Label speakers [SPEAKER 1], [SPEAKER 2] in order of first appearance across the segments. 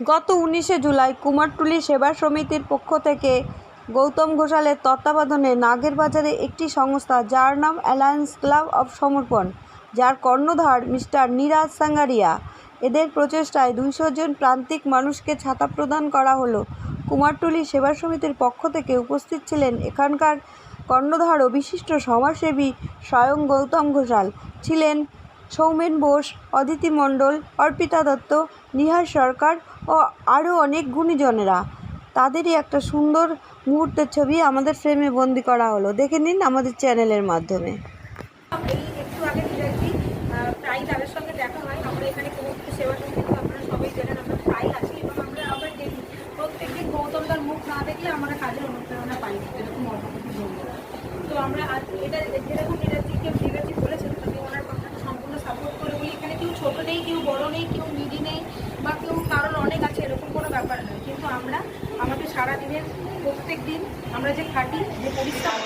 [SPEAKER 1] গত উনিশে জুলাই কুমারটুলি সেবা সমিতির পক্ষ থেকে গৌতম ঘোষালের তত্ত্বাবধানে নাগের বাজারে একটি সংস্থা যার নাম অ্যালায়েন্স ক্লাব অফ সমর্পণ যার কর্ণধার মিস্টার নিরাজ সাঙ্গারিয়া। এদের প্রচেষ্টায় দুইশো জন প্রান্তিক মানুষকে ছাতা প্রদান করা হলো। কুমারটুলি সেবা সমিতির পক্ষ থেকে উপস্থিত ছিলেন এখানকার কর্ণধার ও বিশিষ্ট সমাজসেবী স্বয়ং গৌতম ঘোষাল। ছিলেন সৌমেন বোস, অদিতি মণ্ডল, অর্পিতা দত্ত, নিহার সরকার ও আরও অনেক গুণীজনেরা। তাদেরই একটা সুন্দর মুহূর্তের ছবি আমাদের ফ্রেমে বন্দি করা হলো। দেখে নিন আমাদের চ্যানেলের মাধ্যমে।
[SPEAKER 2] এই একটু আগে ডিরেক্টলি প্রায় তাদের সঙ্গে দেখা হয় আমরা এখানে কুমুরপুর সেবা সমিতি তো আপনারা সবাই জানেন আমরা প্রায় আছি এবং আমরা আবার দেখি প্রত্যেকদিন গৌতমদার মুখ না দেখলে আমরা কাজের অনুপ্রেরণা পাই না যেরকম অর্থনীতি বলব তো আমরা আজ এটা যেরকম ডিরেক্টলিকে ডিরেক্টলি বলেছেন আমি ওনার কথাটা সম্পূর্ণ সাপোর্ট করে বলি এখানে কেউ ছোট নেই কেউ বড় নেই কেউ মিডি নেই বা কেউ কারোর অনেক আছে এরকম কোনো ব্যাপার নয় কিন্তু আমরা আমাদের সারা দিনের প্রত্যেক দিন আমরা যে খাটি যে পরিশ্রম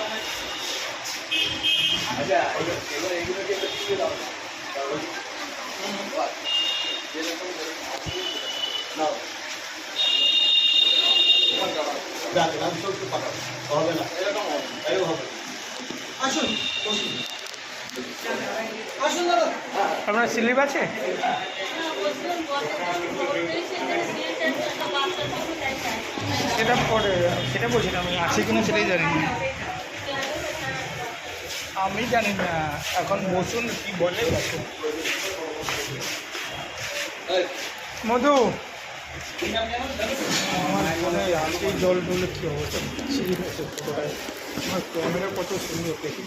[SPEAKER 3] হবে না এরকম হবে আসুন আসুন দাদা।
[SPEAKER 4] আপনার স্লিপ আছে? সেটা পরে, সেটা বলছি না, আমি কিনা সেটাই জানি না আমি জানি না, এখন বসুন, কি বলে? মধু! জল টলে কি অবস্থা? আমার ক্যামেরা কত সুন্দর, দেখি